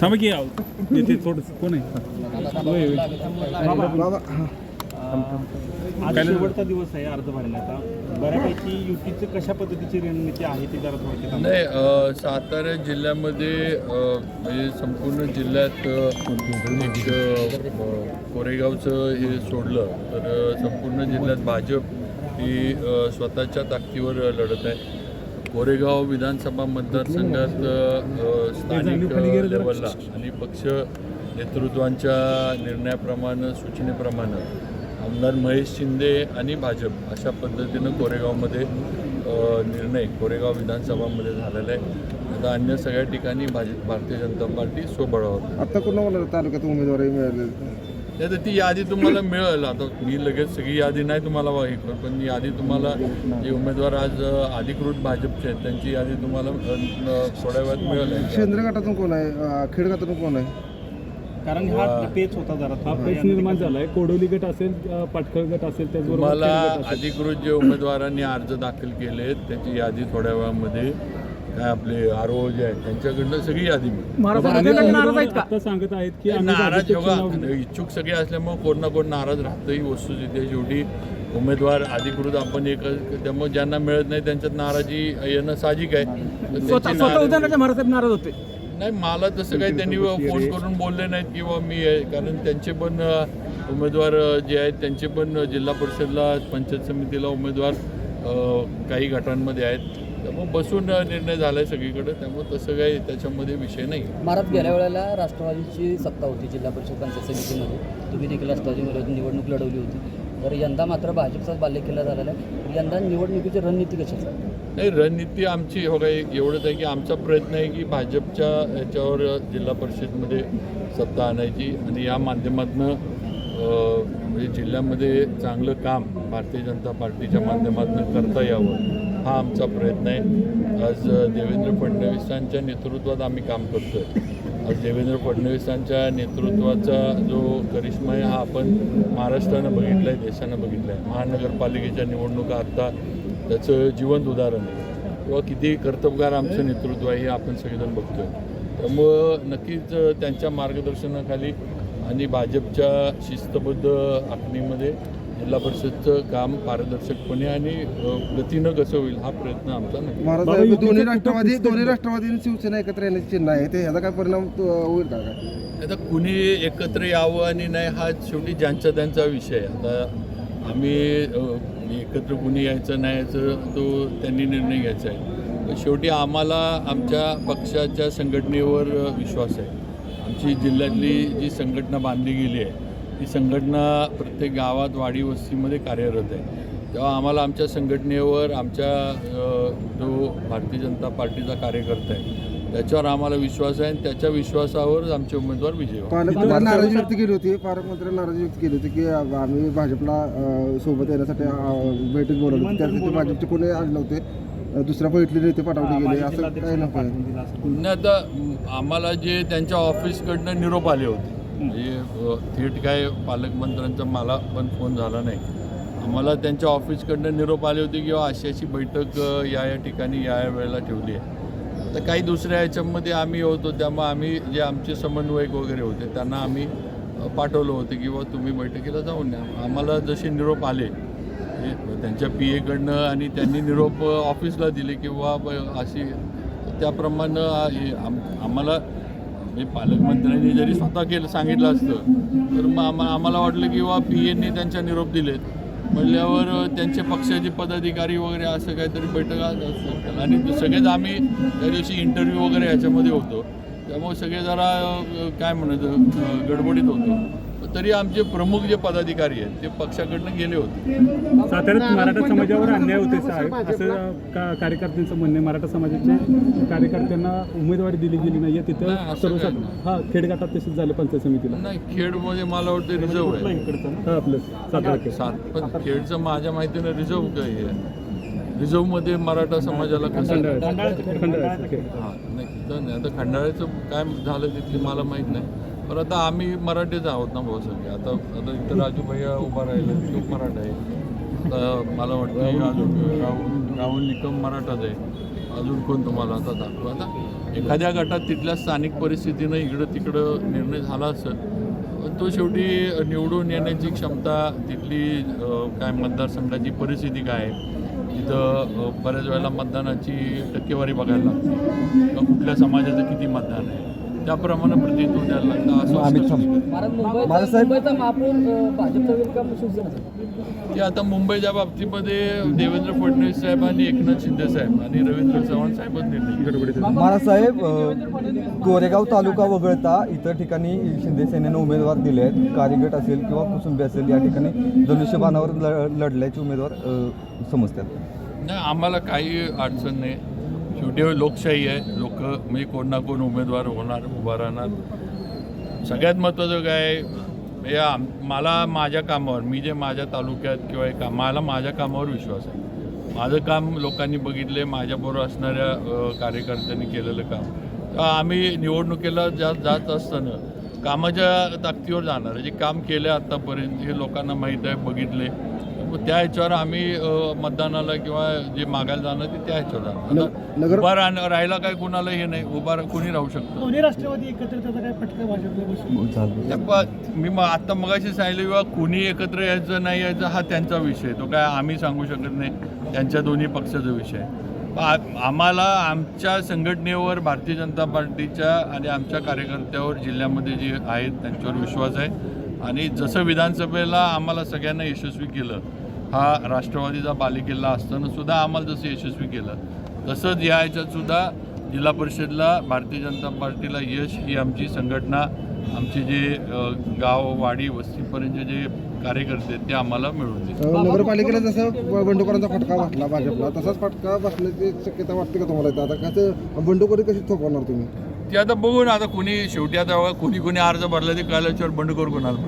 थांबा की आहो. येते थोडंसं. कोण आहे? होय, होय. बाबा आज शेवटचा दिवस आहे अर्ज भरण्याचा. बऱ्यापैकी युतीचं कशा पद्धतीची रणनीती आहे ती जरा थोडक्यात आम्हाला- नाही सातारा जिल्ह्यामध्ये म्हणजे संपूर्ण जिल्ह्यात एक कोरेगावचं हे सोडलं तर संपूर्ण जिल्ह्यात भाजप ही स्वतःच्या ताकदीवर लढत आहे. कोरेगाव विधानसभा मतदारसंघात स्थानिक लेवलला आणि पक्ष नेतृत्वांच्या निर्णयाप्रमाणे सूचनेप्रमाणे आमदार महेश शिंदे आणि भाजप अशा पद्धतीनं कोरेगावमध्ये निर्णय कोरेगाव विधानसभामध्ये झालेला आहे. आता अन्य सगळ्या ठिकाणी भाजप भारतीय जनता पार्टी सोबळावर आता कोणाला तालुक्यात उमेदवारी मिळाली? तर ती यादी तुम्हाला मिळेल. आता मी लगेच सगळी यादी नाही तुम्हाला हे करू पण यादी तुम्हाला जे उमेदवार आज अधिकृत भाजपचे आहेत त्यांची यादी तुम्हाला थोड्या वेळात मिळेल. शेंद्रे गटातून कोण आहे? अं, खेड गटातून कोण आहे? कारण हा पेच होता जरा हा पेच निर्माण झालाय. कोडोली गट असेल पाटखळ गट असेल त्याचबरोबर असेल. अधिकृत जे उमेदवारांनी अर्ज दाखल केले त्याची यादी थोड्या वेळामध्ये काय आपले आर ओ जे आहेत त्यांच्याकडनं सगळी यादी आता सांगत आहेत की आम्ही नाराज चुनाव- इच्छुक सगळे असल्यामुळे कोण ना कोण नाराज राहतं ही वस्तुस्थिती आहे शेवटी उमेदवार अधिकृत आपण एक त्यामुळे ज्यांना मिळत नाही त्यांच्यात नाराजी येणं साहजिक आहे. नाराजी- होते. नाही मला तसं काही त्यांनी फोन करून बोलले नाहीत किंवा मी आहे कारण त्यांचे पण उमेदवार जे आहेत त्यांचे पण जिल्हा परिषदला पंचायत समितीला उमेदवार काही गटांमध्ये आहेत. त्यामुळे बसून निर्णय झाला आहे सगळीकडे. त्यामुळे तसं काही त्याच्यामध्ये विषय नाही. महाराज गेल्या वेळेला राष्ट्रवादीची सत्ता होती जिल्हा परिषद पंचायत समितीमध्ये. तुम्ही देखील राष्ट्रवादीमध्ये निवडणूक लढवली होती. तर यंदा मात्र भाजपचाच बाल्यकिल्ला झालेला आहे. यंदा निवडणुकीची रणनीती आहे? नाही रणनीती आमची हो काय एवढंच आहे की आमचा प्रयत्न आहे की भाजपच्या याच्यावर जिल्हा परिषदमध्ये सत्ता आणायची. आणि या माध्यमातून म्हणजे जिल्ह्यामध्ये चांगलं काम भारतीय जनता पार्टीच्या माध्यमातून करता यावं. हा आमचा प्रयत्न आहे. आज देवेंद्र फडणवीसांच्या नेतृत्वात आम्ही काम करतोय. आज देवेंद्र फडणवीसांच्या नेतृत्वाचा जो करिश्मा आहे हा आपण महाराष्ट्रानं बघितला आहे देशानं बघितला आहे महानगरपालिकेच्या निवडणुका आत्ता त्याचं जिवंत उदाहरण आहे. किंवा किती कर्तबगार आमचं नेतृत्व आहे हे आपण सगळेजण बघतोय. त्यामुळं नक्कीच त्यांच्या मार्गदर्शनाखाली आणि भाजपच्या शिस्तबद्ध आखणीमध्ये जिल्हा परिषदचं काम पारदर्शकपणे आणि गतीनं कसं होईल हा प्रयत्न आमचा नाही दोन्ही राष्ट्रवादी दोन्ही राष्ट्रवादी आणि शिवसेना एकत्र येण्याचे चिन्ह आहे. ते ह्याचा काय परिणाम तो होईल का? आता कुणी एकत्र यावं आणि नाही हा शेवटी ज्यांचा त्यांचा विषय आहे. आता आम्ही एकत्र कुणी यायचं नाही यायचं तो त्यांनी निर्णय घ्यायचा आहे. पण शेवटी आम्हाला आमच्या पक्षाच्या संघटनेवर विश्वास आहे. आमची जिल्ह्यातली जी संघटना बांधली गेली आहे ती संघटना प्रत्येक गावात वाडी वस्तीमध्ये कार्यरत आहे. तेव्हा आम्हाला आमच्या संघटनेवर आमच्या जो भारतीय जनता पार्टीचा कार्यकर्ता आहे त्याच्यावर आम्हाला विश्वास आहे आणि त्याच्या विश्वासावर आमचे उमेदवार विजय. पालकमंत्र्यांनी नाराजी व्यक्त केली होती पालकमंत्र्यांनी नाराजी व्यक्त केली होती की आम्ही भाजपला सोबत येण्यासाठी बैठक बोलवली होती. त्यासाठी भाजपचे कोणी आले नव्हते. दुसऱ्या बैठकीला नेते पाठवले गेले असं काही नको नाही आता आम्हाला जे त्यांच्या ऑफिसकडनं निरोप आले होते. म्हणजे थेट काय पालकमंत्र्यांचा मला पण फोन झाला नाही. आम्हाला त्यांच्या ऑफिसकडनं निरोप आले होते किंवा अशी अशी बैठक या या ठिकाणी या या वेळेला ठेवली आहे. तर काही दुसऱ्या याच्यामध्ये आम्ही होतो त्यामुळे आम्ही जे आमचे समन्वयक वगैरे होते त्यांना आम्ही पाठवलं होतं की तुम्ही बैठकीला जाऊन या. आम्हाला जसे निरोप आले हे त्यांच्या पी एकडनं आणि त्यांनी निरोप ऑफिसला दिले किंवा ब- अशी त्याप्रमाणे हे आम- आम्हाला म्हणजे पालकमंत्र्यांनी जरी स्वतः केलं सांगितलं असतं तर मग आम्हा आम्हाला वाटलं की वा पी एने त्यांच्या निरोप दिलेत. म्हणल्यावर त्यांचे पक्षाचे पदाधिकारी वगैरे असं काहीतरी बैठक असतात. आणि सगळेच आम्ही त्या दिवशी इंटरव्ह्यू वगैरे ह्याच्यामध्ये होतो. त्यामुळे सगळे जरा काय म्हणायचं गडबडीत होतो. तरी आमचे प्रमुख जे पदाधिकारी आहेत ते पक्षाकडनं गेले होते. साताऱ्यात मराठा समाजावर अन्याय होते साहेब असं का कार्यकर्त्यांचं म्हणणं आहे? मराठा समाजाच्या कार्यकर्त्यांना उमेदवारी दिली गेली नाही, तिथं असं सर्व काय नाही. हा खेडगाटात तसेच झालं पंचायत समितीला. नाही खेडमध्ये मला वाटतं रिझर्व आहे. हा आपलं सातारा खेड. सात पण खेडचं माझ्या माहितीनं रिझर्व काय आहे. रिझर्वमध्ये मराठा समाजाला कसं खेड. हां नाही. आता खंडाळ्याचं काय झालं तिथली मला माहीत नाही. पण आता आम्ही मराठीच आहोत ना भाऊ सगळे. आता आता इथं राजू भैया उभा राहिला तो मराठा आहे. आता मला वाटतं अजून राहुल राहुल निकम मराठाच आहे. अजून कोण तुम्हाला आता दाखवू? आता एखाद्या गटात तिथल्या स्थानिक परिस्थितीनं इकडं तिकडं निर्णय झाला असेल तो शेवटी निवडून येण्याची क्षमता तिथली काय मतदारसंघाची परिस्थिती काय आहे? तिथं बऱ्याच वेळेला मतदानाची टक्केवारी बघायला लागते. कुठल्या समाजाचं किती मतदान आहे? त्याप्रमाणे प्रतिनिधित्व द्यायला लागतं असं मुंबईचा भाजपचा शिवसेना? की आता मुंबईच्या बाबतीमध्ये देवेंद्र फडणवीस साहेब आणि एकनाथ शिंदे साहेब आणि रवींद्र चव्हाण साहेबच निर्णय अ, कोरेगाव तालुका वगळता इतर ठिकाणी शिंदे सेनेनं उमेदवार दिले आहेत. कार्यगट असेल किंवा कुसुंबी असेल या ठिकाणी धनुष्यबाणावर ल- लढल्याचे उमेदवार समजतात. नाही आम्हाला काही अडचण नाही. शेवटी लोकशाही आहे. लोक म्हणजे कोण ना कोण उमेदवार होणार उभा राहणार. सगळ्यात महत्त्वाचं काय या मला माझ्या कामावर मी जे माझ्या तालुक्यात किंवा हे काम मला माझ्या कामावर विश्वास आहे. माझं काम लोकांनी बघितले माझ्याबरोबर असणाऱ्या कार्यकर्त्यांनी केलेलं काम. आम्ही निवडणुकीला जात जात असताना कामाच्या ताकदीवर जाणार जे काम केलं आत्तापर्यंत हे लोकांना माहीत आहे बघितले मग त्या ह्याच्यावर आम्ही मतदानाला किंवा जे मागायला जाणार ते त्या ह्याच्यावर आता उभा राहणं राहायला काय कुणाला हे नाही उभा कोणी राहू शकतं. मी मग आत्ता मगाशी सांगितलं किंवा कुणी एकत्र यायचं नाही यायचं हा त्यांचा विषय तो काय आम्ही सांगू शकत नाही. त्यांच्या दोन्ही पक्षाचा विषय आम्हाला आमच्या संघटनेवर भारतीय जनता पार्टीच्या आणि आमच्या कार्यकर्त्यावर जिल्ह्यामध्ये जे आहेत त्यांच्यावर विश्वास आहे. आणि जसं विधानसभेला आम्हाला सगळ्यांना यशस्वी केलं हा राष्ट्रवादीचा बालेकिल्ला असताना सुद्धा आम्हाला जसं यशस्वी केलं तसंच या ह्याच्यात सुद्धा जिल्हा परिषदला भारतीय जनता पार्टीला यश ही आमची संघटना आमचे जे गाव वाडी वस्तीपर्यंतचे जे कार्यकर्ते आहेत ते आम्हाला मिळवून देतील अ, नगरपालिकेला जसं ब- बंडखोरांचा फटका बसला भाजपला तसाच फटका बसण्याची शक्यता वाटते का तुम्हाला? आता कसं बंडखोरी कशी थोपवणार तुम्ही ते आता बघू ना आता कुणी शेवटी आता बघा कुणी कुणी अर्ज भरला ते कळल्याच्यावर बंडखोर कोणाला.